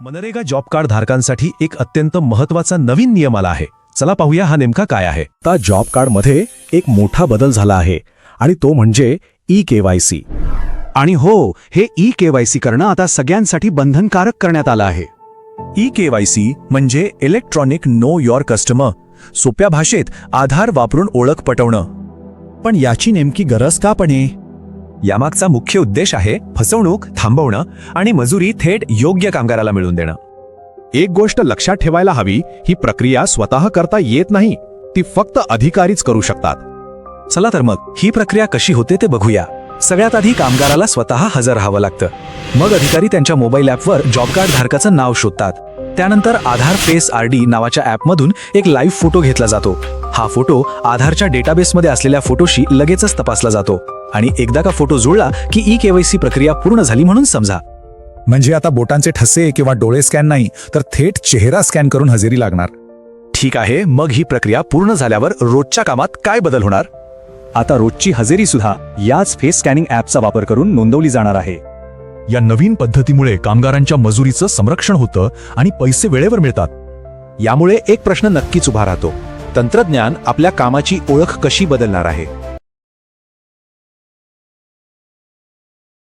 MNREGA job card धारकांसाठी एक अत्यंत महत्त्वाचा नवीन नियम आला आहे. चला पाहूया हा नेमका काय आहे. आता जॉब कार्डमध्ये एक मोठा बदल झाला आहे आणि तो म्हणजे ई केवायसी आणि हो हे ई केवायसी करणं आता सगळ्यांसाठी बंधनकारक करण्यात आलं आहे. ई केवायसी म्हणजे इलेक्ट्रॉनिक नो युअर कस्टमर सोप्या भाषेत आधार वापरून ओळख पटवणं. पण याची नेमकी गरज का पणे यामागचा मुख्य उद्देश आहे फसवणूक थांबवणं आणि मजुरी थेट योग्य कामगाराला मिळवून देणं. एक गोष्ट लक्षात ठेवायला हवी ही प्रक्रिया स्वतः करता येत नाही ती फक्त अधिकारीच करू शकतात. चला तर मग ही प्रक्रिया कशी होते ते बघूया. सगळ्यात आधी कामगाराला स्वतः हजर राहावं लागतं. मग अधिकारी त्यांच्या मोबाईल ॲपवर जॉब कार्ड धारकाचं नाव शोधतात. त्यानंतर आधार फेस आर डी नावाच्या ॲपमधून एक लाईव्ह फोटो घेतला जातो. हा फोटो आधारच्या डेटाबेसमध्ये असलेल्या फोटोशी लगेचच तपासला जातो. आणि एकदा का फोटो जुळला की ई केवायसी प्रक्रिया पूर्ण झाली म्हणून समजा. म्हणजे आता बोटांचे ठसे किंवा डोळे स्कॅन नाही तर थेट चेहरा स्कॅन करून हजेरी लागणार. ठीक आहे मग ही प्रक्रिया पूर्ण झाल्यावर रोजच्या कामात काय बदल होणार? आता रोजची हजेरी सुद्धा याच फेस स्कॅनिंग ॲपचा वापर करून नोंदवली जाणार आहे. या नवीन पद्धतीमुळे कामगारांच्या मजुरीचं संरक्षण होतं आणि पैसे वेळेवर मिळतात. यामुळे एक प्रश्न नक्कीच उभा राहतो. तंत्रज्ञान आपल्या कामाची ओळख कशी बदलणार आहे?